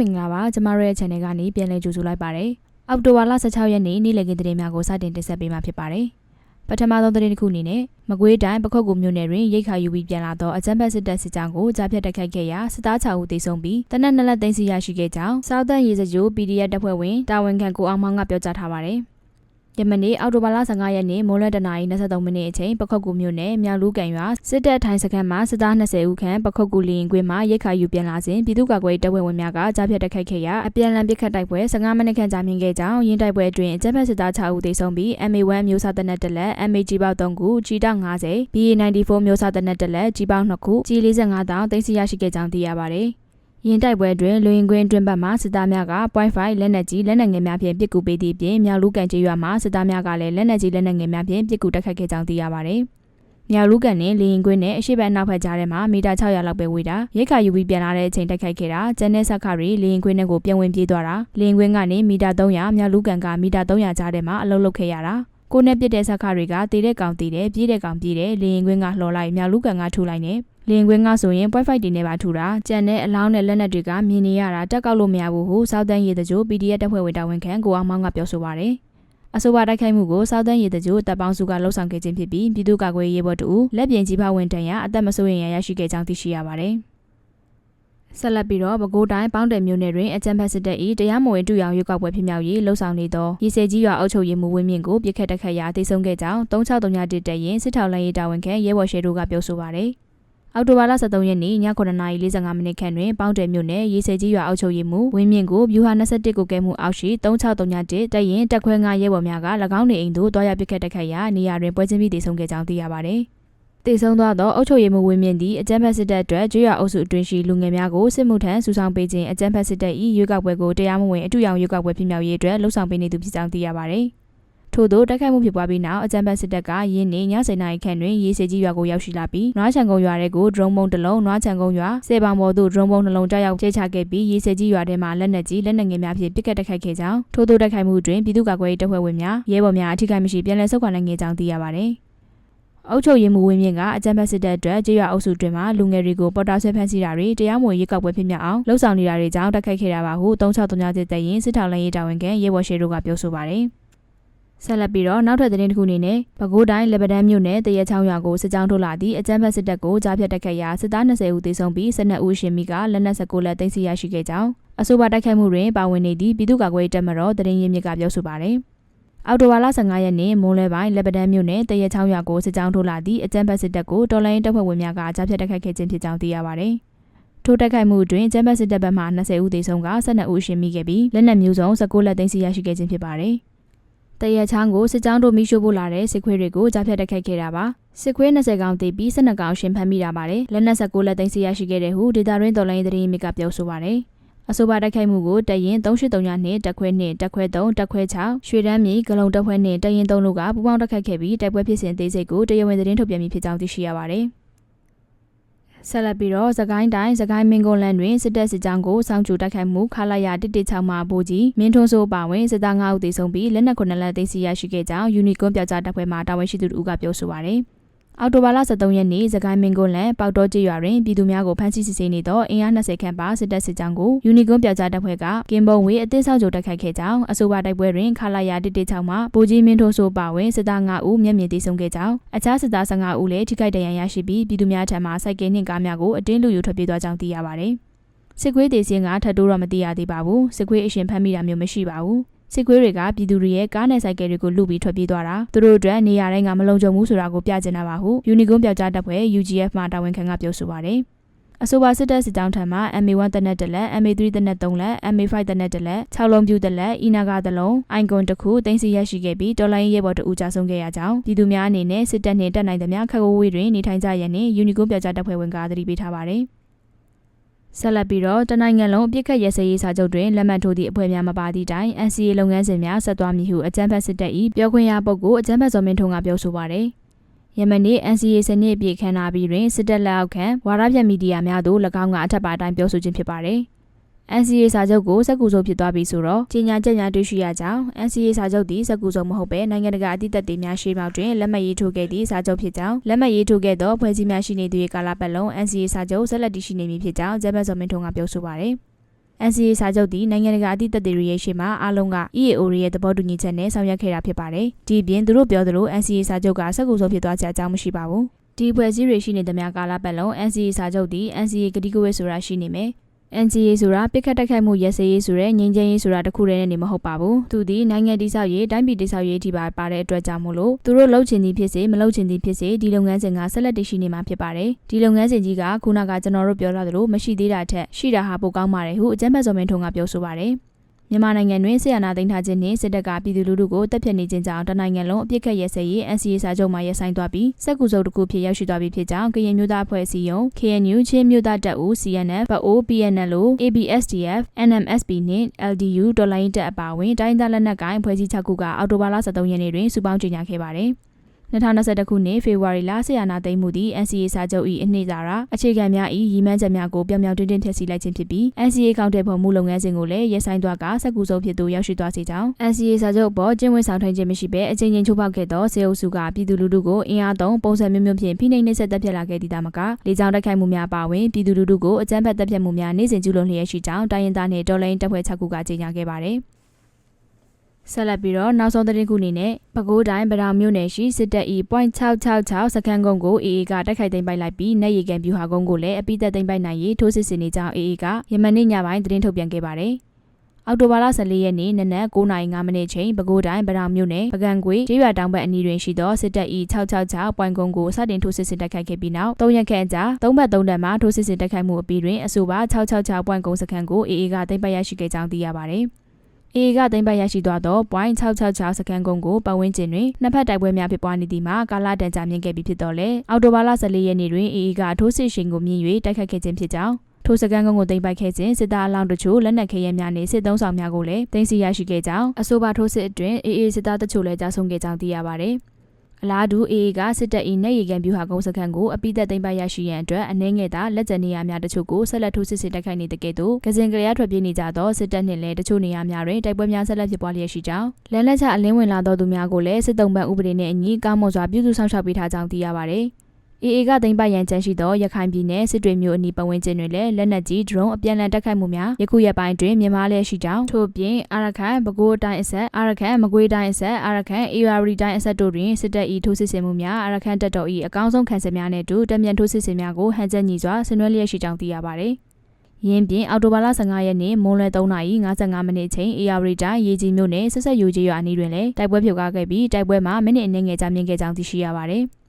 မင်္ဂလာပါကျမတို့ရဲ့ channel ကနေပြန်လည်ကြိုဆိုလိုက်ပါတယ်အောက်တိုဘာလ16ရက်နေ့နေ့လည်ခင်းသတင်းများကိုစတင်တင်ဆက်ပေးမှာဖြစ်ပါတယ်ပထမဆုံးသတင်းတစ်ခုအနေနဲ့မကွေးတိုင်းပခုတ်ကူမြို့နယ်တွင်ရိတ်ခါယူပြီးပြန်လာသောအကြမ်းဖက်စစ်တပ်စစ်ကြောင်းကိုကြားဖြတ်တိုက်ခိုက်ခဲ့ရာစစ်သား6ဦးသေဆုံးပြီးတနက်နလက်သိမ်းဆီရရှိခဲ့ကြောင်းစောက်တန်ရေစကြို PDF တပ်ဖွဲ့ဝင်တာဝန်ခံကိုအောင်မောင်ကပြောကြားထားပါတယ် ယမနေ့အော်တိုဘာလ15ရက်နေ့မိုးလယ်တနာရီ23မိနစ်အချိန်ပခုတ်ကူမြို့နယ်မြောက်လူကန်ရွာစစ်တပ်ထိုင်းစခန်းမှာစစ်သား20ဦးခန့်ပခုတ်ကူလီရင်ကွင်းမှာရိတ်ခါယူပြန်လာစဉ်ပြည်သူ့ကာကွယ်ရေးတပ်ဖွဲ့ဝင်များကကြားဖြတ်တိုက်ခိုက်ခဲ့ရာအပြန်အလှန်ပစ်ခတ်တိုက်ပွဲ15မိနစ်ခန့်ကြာမြင့်ခဲ့ကြောင်းရင်းတိုက်ပွဲအတွင်းအကြမ်းဖက်စစ်သား6ဦးသေဆုံးပြီး MA1 မျိုးစားတပ်နက်တစ်လက် MAG ပေါက်3ခု G.50 BA94 မျိုးစားတပ်နက်တစ်လက် G ပေါက်2ခု G45 တောင်သိမ်းဆည်းရရှိခဲ့ကြောင်းသိရပါတယ် ရင်တိုက်ပွဲတွင်လူရင်ကွင်းတွင်ဘက်မှစစ်သားများက .5 လက်နက်ကြီးလက်နက်ငယ်များဖြင့်ပစ်ကူပေးသည့်အပြင်မြောက်လူကန်ကျေးရွာမှစစ်သားများကလည်းလက်နက်ကြီးလက်နက်ငယ်များဖြင့်ပစ်ကူတိုက်ခိုက်ခဲ့ကြောင်းသိရပါသည်။မြောက်လူကန်နှင့်လေရင်ကွင်းနဲ့အရှိတ်ဘက်နောက်ဖက်ကြားထဲမှာမီတာ600လောက်ပဲဝေးတာရိတ်ခါယူပြီးပြန်လာတဲ့အချိန်တိုက်ခိုက်ခဲ့တာကျန်တဲ့ဆက်ခရီလေရင်ကွင်းနဲ့ကိုပြန်ဝင်ပြေးသွားတာလေရင်ကွင်းကနေမီတာ300မြောက်လူကန်ကမီတာ300ကြားထဲမှာအလုံးလုတ်ခဲ့ရတာ ကိုနဲ့ပြစ်တဲ့ဆက်ခတွေကတည်တဲ့ကောင်တည်တယ်ပြေးတဲ့ကောင်ပြေးတယ်လေရင်ကွင်းကလှော်လိုက်မြောက်လူကန်ကထူလိုက်နေလင်ကွင်းကဆိုရင် point fight တွေနဲ့ပါထူတာကြံတဲ့အလောင်းနဲ့လက်နက်တွေကမြင်နေရတာတက်ကောက်လို့မရဘူးဟုစောက်တန်းရည်တကြို PDF တပ်ဖွဲ့ဝင်တာဝန်ခံကိုအောင်မောင်ကပြောဆိုပါရယ်အဆိုပါတိုက်ခိုက်မှုကိုစောက်တန်းရည်တကြိုတပ်ပေါင်းစုကလှုပ်ဆောင်ခဲ့ခြင်းဖြစ်ပြီးပြည်သူ့ကာကွယ်ရေးဘော်တူလက်ပြင်ကြီးဖဝင်တန်ရအသက်မစိုးရင်ရရှိခဲ့ကြောင်းသိရှိရပါတယ် ဆက်လက်ပြီးတော့ပဲခူးတိုင်းပေါင်းတယ်မြို့နယ်တွင်အကြံဖက်စစ်တပ်၏တရားမဝင်တူရောင်ရွေးကောက်ပွဲဖြစ်မြောက်ရေးလှုံ့ဆော်နေသောရေစဲကြီးရွာအုပ်ချုပ်ရေးမှူးဝင်းမြင့်ကိုပြစ်ခတ်တက်ခတ်ရာတိတ်ဆုံးခဲ့ကြောင်း3631တက်ရင်စစ်ထောက်လိုင်းရေးတာဝန်ခံရဲဘော်ရှယ်တို့ကပြောဆိုပါရယ်အောက်တိုဘာလ23ရက်နေ့ည9:45မိနစ်ခန့်တွင်ပေါင်းတယ်မြို့နယ်ရေစဲကြီးရွာအုပ်ချုပ်ရေးမှူးဝင်းမြင့်ကိုဗျူဟာ21ကိုကဲမှုအောက်ရှိ3631တပ်ရင်တက်ခွဲငါရဲဘော်များက၎င်းနေအိမ်သို့တွားရပစ်ခတ်တက်ခတ်ရာနေရာတွင်ပွဲချင်းပြီးတည်ဆုံခဲ့ကြောင်းသိရပါသည်။ တည်ဆုံသွားသောအုပ်ချုပ်ရေးမှူးဝင်းမြင့်သည်အကြမ်းဖက်စစ်တပ်အတွက်ကျွော်အုပ်စုအတွင်းရှိလူငယ်များကိုစစ်မှုထမ်းဆူဆောင်ပေးခြင်းအကြမ်းဖက်စစ်တပ်၏ရွေးကောက်ပွဲကိုတရားမဝင်အထူးရောင်ရွေးကောက်ပွဲဖြစ်မြောက်ရေးအတွက်လှုံ့ဆော်ပေးနေသူဖြစ်ကြောင်းသိရပါသည်။ထို့သောတိုက်ခိုက်မှုဖြစ်ပွားပြီးနောက်အကြံဖက်စစ်တပ်ကရင်းနေည7:00နာရီခန့်တွင်ရေစကြီးရွာကိုရောက်ရှိလာပြီးနွားချံကုန်းရွာထဲကိုဒရုန်းဘုံတစ်လုံးနွားချံကုန်းရွာစေပောင်ပေါ်သို့ဒရုန်းဘုံနှလုံးကြောက်ရောက်ကျချခဲ့ပြီးရေစကြီးရွာထဲမှလက်နက်ကြီးလက်နက်ငယ်များဖြင့်ပစ်ကတ်တိုက်ခိုက်ခဲ့ကြောင်းထို့သောတိုက်ခိုက်မှုတွင်ပြည်သူ့ကာကွယ်ရေးတပ်ဖွဲ့ဝင်များရဲဘော်များအထိကိမရှိပြန်လည်ဆုတ်ခွာနိုင်ခဲ့ကြောင်းသိရပါသည် အုပ်ချုပ်ရေးမှူးဝင်းမြင့်ကအကြံဖက်စစ်တပ်အတွက်ကြေးရွာအုပ်စုတွင်မှလူငယ်တွေကိုပေါ်တာဆွဲဖမ်းဆီးတာတွေတရားမဝင်ရေးကောက်ပွဲဖြစ်မြောက်အောင်လှုံ့ဆော်နေတာတွေကြောင့်တိုက်ခိုက်ခဲ့တာပါဟု3639တဲ့ရင်စစ်ထောက်လိုင်းရေးတာဝန်ခံရဲဘော်ရှေတို့ကပြောဆိုပါတယ်။ဆက်လက်ပြီးတော့နောက်ထပ်သတင်းတစ်ခုအနေနဲ့ပဲခူးတိုင်းလက်ပတန်းမြို့နယ်တရချောင်းရွာကိုစစ်ကြောင်းထုတ်လာသည့်အကြမ်းဖက်စစ်တပ်ကိုကြားဖြတ်တိုက်ခိုက်ရာစစ်သား20ဦးသေဆုံးပြီး12ဦးရှင်မိကလက်နက်16လက်သိမ်းဆည်းရရှိခဲ့ကြောင်းအဆိုပါတိုက်ခိုက်မှုတွင်ပါဝင်နေသည့်ပြည်သူ့ကာကွယ်ရေးတပ်မတော်တရင်ရင်းမြစ်ကပြောဆိုပါတယ်။ အော်တိုဝါလာ15ရက်နေ့မိုးလဲပိုင်းလက်ပတန်းမြို့နယ်တရချောင်းရွာကိုစစ်ကြောင်းထုတ်လာသည့်အကြမ်းဖက်စစ်တပ်ကိုတော်လိုင်းတပ်ဖွဲ့ဝင်များကကြားဖြတ်တိုက်ခိုက်ခဲ့ခြင်းဖြစ်ကြောင်းသိရပါတယ်။ထိုတိုက်ခိုက်မှုတွင်ကျမ်းပတ်စစ်တပ်ဘက်မှ20ဦးသေဆုံးက12ဦးရှင်မိခဲ့ပြီးလက်နက်မျိုးစုံ16လက်သိမ်းဆည်းရရှိခဲ့ခြင်းဖြစ်ပါတယ်။တရချောင်းကိုစစ်ကြောင်းတို့မိရှို့ဖို့လာတဲ့စစ်ခွေးတွေကိုကြားဖြတ်တိုက်ခိုက်ခဲ့တာပါစစ်ခွေး20ကောင်တေးပြီး12ကောင်ရှင်ဖမ်းမိတာပါတယ်လက်နက်16လက်သိမ်းဆည်းရရှိခဲ့တဲ့ဟုဒေတာရင်းတော်လိုင်းသတင်းမြစ်ကပြောဆိုပါတယ် အဆိုပါတိုက်ခိုက်မှုကိုတရင်383ညနှင့်တက်ခွဲနှင့်တက်ခွဲ3တက်ခွဲ6ရွှေတန်းမြေဂလုံတက်ခွဲနှင့်တရင်3တို့ကပူးပေါင်းတိုက်ခိုက်ခဲ့ပြီးတိုက်ပွဲဖြစ်စဉ်သေးစိတ်ကိုတရားဝင်သတင်းထုတ်ပြန်ပြီးဖြစ်ကြောင်းသိရှိရပါတယ်ဆက်လက်ပြီးတော့သခိုင်းတိုင်းသခိုင်းမင်းကုန်းလန်တွင်စစ်တပ်စစ်ကြောင်းကိုစောင့်ကြိုတိုက်ခိုက်မှုခလာရ116မှာပိုကြီးမင်းထွန်းစိုးပါဝင်စစ်သား9ဦးသေဆုံးပြီးလက်နက်9လက်သိမ်းဆည်းရရှိခဲ့ကြောင်းယူနီကွန်ပြောက်ကြားတပ်ဖွဲ့မှတာဝန်ရှိသူတို့ကပြောဆိုပါရယ် အော်တိုဘာလ23ရက်နေ့စကိုင်းမင်းကွန်းလန်ပေါတော်ကျေးရွာတွင်ပြည်သူများကိုဖမ်းဆီးစစ်ဆေးနေသောအင်အား20ခန့်ပါစစ်တပ်စစ်ကြောင်းကိုယူနီကွန်ပြောက်ကြားတပ်ဖွဲ့ကကင်ဘုံဝေးအသင်းဆောက်ကြိုတိုက်ခိုက်ခဲ့ကြောင်းအဆိုပါတိုက်ပွဲတွင်ခလာရ116မှာပိုကြီးမင်းထိုးဆိုပါဝင်စစ်သား9ဦးမျက်မြင်သေဆုံးခဲ့ကြောင်းအခြားစစ်သား15ဦးလည်းထိခိုက်ဒဏ်ရာရရှိပြီးပြည်သူများထံမှစိုက်ကယ်နှင့်ကားများကိုအတင်းလူယူထွက်ပြေးသွားကြောင်းသိရပါသည်စစ်ခွေးဒေစင်းကထပ်တိုးတော့မသိရသေးပါဘူးစစ်ခွေးအရှင်ဖမ်းမိတာမျိုးမရှိပါဘူး စစ်ခွေးတွေကပြည်သူတွေရဲ့ကားနဲ့ဆိုင်ကယ်တွေကိုလူပြီးထွက်ပြေးသွားတာသူတို့အတွက်နေရာတိုင်းကမလုံခြုံဘူးဆိုတာကိုပြချင်တာပါဟုယူနီကွန်ပြောက်ကြားတပ်ဖွဲ့ UGF မှတာဝန်ခံကပြောဆိုပါတယ်အဆိုပါစစ်တပ်စစ်ကြောင်းထံမှ MA1 တနက်တလက် MA3 တနက်3လက် MA5 တနက်တလက်6လုံးပြူတလက်အီနာကတလုံးအိုင်ကွန်တစ်ခုတင်စီရရှိခဲ့ပြီးတော်လိုင်းရဲဘော်တအူကြဆုံးခဲ့ရကြောင်းပြည်သူများအနေနဲ့စစ်တပ်နှင့်တပ်နိုင်သမျှခက်ကိုဝေးတွင်နေထိုင်ကြရန်နှင့်ယူနီကွန်ပြောက်ကြားတပ်ဖွဲ့ဝင်ကသတိပေးထားပါတယ် ဆက်လက်ပြီးတော့တနိုင်ငံလုံးအပြစ်ခတ်ရစရေးစာချုပ်တွင်လက်မှတ်ထိုးသည့်အဖွဲ့များမပါသည့်တိုင် NCA လုပ်ငန်းစဉ်များဆက်သွားမည်ဟုအကြံဖက်စစ်တပ်၏ပြောခွင့်ရပုဂ္ဂိုလ်အကြံဖက်စော်မင်းထွန်းကပြောဆိုပါရယ်ယမနေ့ NCA စနစ်အပြည့်ခမ်းနားပြီးတွင်စစ်တပ်လက်အောက်ခံဝါရပြမီဒီယာများသို့၎င်းကအထက်ပါတိုင်းပြောဆိုခြင်းဖြစ်ပါတယ်။ NCA စာချုပ်ကိုစက်ကူဆုံးဖြစ်သွားပြီဆိုတော့ကြီးညာချက်များတွေ့ရှိရကြောင်း NCA စာချုပ်သည်စက်ကူဆုံးမဟုတ်ပဲနိုင်ငံတကာအသည့်သက်တွေများရှေ့မှောက်တွင်လက်မှတ်ရေးထိုးခဲ့သည့်စာချုပ်ဖြစ်ကြောင်းလက်မှတ်ရေးထိုးခဲ့သောဖွဲ့စည်းများရှိနေသည့်ကာလပတ်လုံး NCA စာချုပ်ဆက်လက်တည်ရှိနေမည်ဖြစ်ကြောင်းဂျပန်စော်မင်းထွန်းကပြောဆိုပါတယ် NCA စာချုပ်သည်နိုင်ငံတကာအသည့်သက်သေတွေရဲ့ရှေ့မှာအားလုံးက EAO တွေရဲ့သဘောတူညီချက်နဲ့ဆောင်ရွက်ခဲ့တာဖြစ်ပါတယ်။ဒီအပြင်သူတို့ပြောသလို NCA စာချုပ်ကစက်ကူဆုံးဖြစ်သွားကြအကြောင်းမရှိပါဘူး။ဒီဖွဲ့စည်းတွေရှိနေသမျှကာလပတ်လုံး NCA စာချုပ်သည် NCA ကတိကဝတ်ဆိုတာရှိနေမယ်။ NCA ဆိုတာပြစ်ခတ်တိုက်ခိုက်မှုရဲစရေးဆိုတဲ့ငြိမ်းချမ်းရေးဆိုတာတစ်ခုတည်းနဲ့နေမဟုတ်ပါဘူး။သူဒီနိုင်ငံတည်ဆောက်ရေးတိုင်းပြည်တည်ဆောက်ရေးအထိပါပါတဲ့အတွက်ကြောင့်မို့လို့သူတို့လှုပ်ချင်သည်ဖြစ်စေမလှုပ်ချင်သည်ဖြစ်စေဒီလုပ်ငန်းစဉ်ကဆက်လက်တည်ရှိနေမှာဖြစ်ပါတယ်။ဒီလုပ်ငန်းစဉ်ကြီးကခုနကကျွန်တော်တို့ပြောလာသလိုမရှိသေးတာထက်ရှိတာဟာပိုကောင်းပါတယ်ဟုအကြမ်းဖက်စော်မင်းထုံကပြောဆိုပါတယ်။ မြန်မာနိုင်ငံတွင်ဆီယနာသိမ်းထားခြင်းနှင့်စစ်တပ်ကပြည်သူလူထုကိုတပ်ဖြတ်နေခြင်းကြောင့်တနိုင်ငံလုံးအပြစ်ခတ်ရဲစဲရေး NCA စာချုပ်မှရပ်ဆိုင်းသွားပြီးစက်ကူစုပ်တစ်ခုဖြစ်ရောက်ရှိသွားပြီဖြစ်ကြောင်းကရင်မျိုးသားအဖွဲ့အစည်းယုံ KNU ချင်းမျိုးသားတပ်ဦး CNF ပအို PNL ABSDF NMSP နှင့် LDU ဒေါ်လိုင်းတပ်အပါအဝင်တိုင်းသားလက်နက်ကိုင်ဖွဲ့စည်းချက်ခုကအော်တိုဘာလ23ရက်နေ့တွင်စုပေါင်းကြေညာခဲ့ပါတယ်။ 2021ခုနှစ်ဖေဖော်ဝါရီလဆီယနာသိမ်းမှုသည် NCA စာချုပ်၏အနှစ်သာရအခြေခံများ၏ရည်မှန်းချက်များကိုပြောင်ပြောင်တင်းတင်းထည့်ဆည်းလိုက်ခြင်းဖြစ်ပြီး NCA ကောင်တယ်ဖို့မှုလုပ်ငန်းစဉ်ကိုလည်းရပ်ဆိုင်းသွားကစက်ကူဆုံးဖြစ်သူရောက်ရှိသွားစေကြောင်း NCA စာချုပ်အပေါ်ကျင်းဝင်ဆောင်ထိုင်ခြင်းမရှိဘဲအကြိမ်ကြိမ်ချိုးဖောက်ခဲ့သောစေအုပ်စုကပြည်သူလူထုကိုအင်အားသုံးပုံစံမျိုးမျိုးဖြင့်ဖိနှိပ်နှိပ်စက်တပ်ဖြတ်လာခဲ့သည့်တာမကလေကြောင်းတိုက်ခိုက်မှုများပါဝင်ပြည်သူလူထုကိုအကြမ်းဖက်တပ်ဖြတ်မှုများနေ့စဉ်ကျူးလွန်လျက်ရှိကြောင်းတိုင်းရင်းသားနှင့်တော်လိုင်းတပ်ဖွဲ့6ခုကကြေညာခဲ့ပါတယ် ဆက်လက်ပြီးတော့နောက်ဆုံးသတင်းခုအနေနဲ့ပဲခူးတိုင်းဗတောင်မြို့နယ်ရှိစစ်တပ် E.666 စခန်းကုန်းကို AA ကတိုက်ခိုက်သိမ်းပိုက်လိုက်ပြီးနေရီကန်ပြူဟာကုန်းကိုလည်းအပိသက်သိမ်းပိုက်နိုင်ရေးထိုးစစ်ဆင်နေကြောင်း AA ကယမန်နေ့ညပိုင်းသတင်းထုတ်ပြန်ခဲ့ပါတယ်။အောက်တိုဘာလ14ရက်နေ့နနက်9:05မိနစ်ချိန်ပဲခူးတိုင်းဗတောင်မြို့နယ်ပကံကွေကျေးရွာတောင်ဘက်အနီးတွင်ရှိသောစစ်တပ် E666 ပွိုင်ကုန်းကိုစတင်ထိုးစစ်ဆင်တိုက်ခိုက်ခဲ့ပြီးနောက်၃ရက်ခန့်ကြာ၃ဘက်၃တပ်မှထိုးစစ်ဆင်တိုက်ခိုက်မှုအပြီးတွင်အဆိုပါ666ပွိုင်ကုန်းစခန်းကို AA ကသိမ်းပိုက်ရရှိခဲ့ကြောင်းသိရပါတယ်။ AA ကသိမ်းပိုက်ရရှိသွားသော .666 စကန်ကုန်းကိုပတ်ဝန်းကျင်တွင်နှစ်ဖက်တိုက်ပွဲများဖြစ်ပွားနေသည်မှာကာလတန်ကြာမြင့်ခဲ့ပြီးဖြစ်တော်လဲအော်တိုဘာလ14ရက်နေ့တွင် AA ကထိုးစစ်ရှင်ကိုမြင်၍တိုက်ခတ်ခဲ့ခြင်းဖြစ်ကြောင်းထိုစကန်ကုန်းကိုသိမ်းပိုက်ခဲ့ခြင်းစစ်သားအလောင်းတို့ချို့လက်နက်ခဲယမ်းများနှင့်စစ်သုံးဆောင်များကိုလည်းသိမ်းဆည်းရရှိခဲ့ကြောင်းအဆိုပါထိုးစစ်အတွင်း AA စစ်သားတို့ချို့လည်းကြာဆုံးခဲ့ကြောင်းသိရပါသည်။ အလားတူ AA ကစစ်တပ်၏နေရီကန်ပြူဟာကုန်းစခန်းကိုအပိသက်သိမ်းပိုက်ရရှိရန်အတွက်အနေငယ်သာလက်ကျန်နေရာများတချို့ကိုဆက်လက်ထိုးစစ်ဆင်တိုက်ခိုက်နေတဲ့ကဲ့သို့ကစင်ကရရထွက်ပြေးနေကြသောစစ်တပ်နှင့်လည်းတချို့နေရာများတွင်တိုက်ပွဲများဆက်လက်ဖြစ်ပွားလျက်ရှိကြောင်းလက်လက်ချအလင်းဝင်လာသောသူများကိုလည်းစစ်တုံးပန်းဥပဒေနှင့်အညီကောင်းမွန်စွာပြုစုဆောင်ရှောက်ပေးထားကြောင်းသိရပါသည်။ AA ကသိမ်းပိုက်ရန်ကြံရှိသောရခိုင်ပြည်နယ်စစ်တွေမျိုးအနီးပတ်ဝန်းကျင်တွင်လည်းလက်နက်ကြီးဒရုန်းအပြန်အလှန်တိုက်ခိုက်မှုများယခုရက်ပိုင်းတွင်မြင်မာလျက်ရှိကြောင်းထို့ပြင်အာရခန်ပဲခူးတိုင်းအဆက်အာရခန်မကွေးတိုင်းအဆက်အာရခန်အေရရီတိုင်းအဆက်တို့တွင်စစ်တပ်၏ထိုးစစ်ဆင်မှုများအာရခန်တပ်တော်၏အကောင်းဆုံးခံစစ်များနှင့်တူတမြန်ထိုးစစ်ဆင်များကိုဟန်ချက်ညီစွာဆင်နွှဲလျက်ရှိကြောင်းသိရပါသည်ရင်းပြင်အော်တိုဘာလ15ရက်နေ့မွန်းလွဲ3:55မိနစ်ချိန်အေယာရီတိုင်းရေကြီးမြို့နယ်ဆက်ဆက်ယူကြီးရွာအနီးတွင်လည်းတိုက်ပွဲဖြစ်ပွားခဲ့ပြီးတိုက်ပွဲမှာမိနစ်အနည်းငယ်ကြာမြင့်ခဲ့ကြောင်းသိရှိရပါတယ်။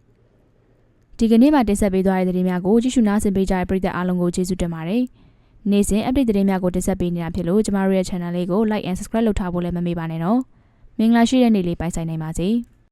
ဒီကနေ့မှတင်ဆက်ပေးသွားတဲ့သတင်းများကိုကြည့်ရှုနားဆင်ပေးကြတဲ့ပရိသတ်အားလုံးကိုကျေးဇူးတင်ပါတယ်။နေ့စဉ် update သတင်းများကိုတင်ဆက်ပေးနေတာဖြစ်လို့ကျမတို့ရဲ့ channel လေးကို like and subscribe လုပ်ထားဖို့လည်းမမေ့ပါနဲ့နော်။မင်္ဂလာရှိတဲ့နေ့လေးပိုင်ဆိုင်နိုင်ပါစေ။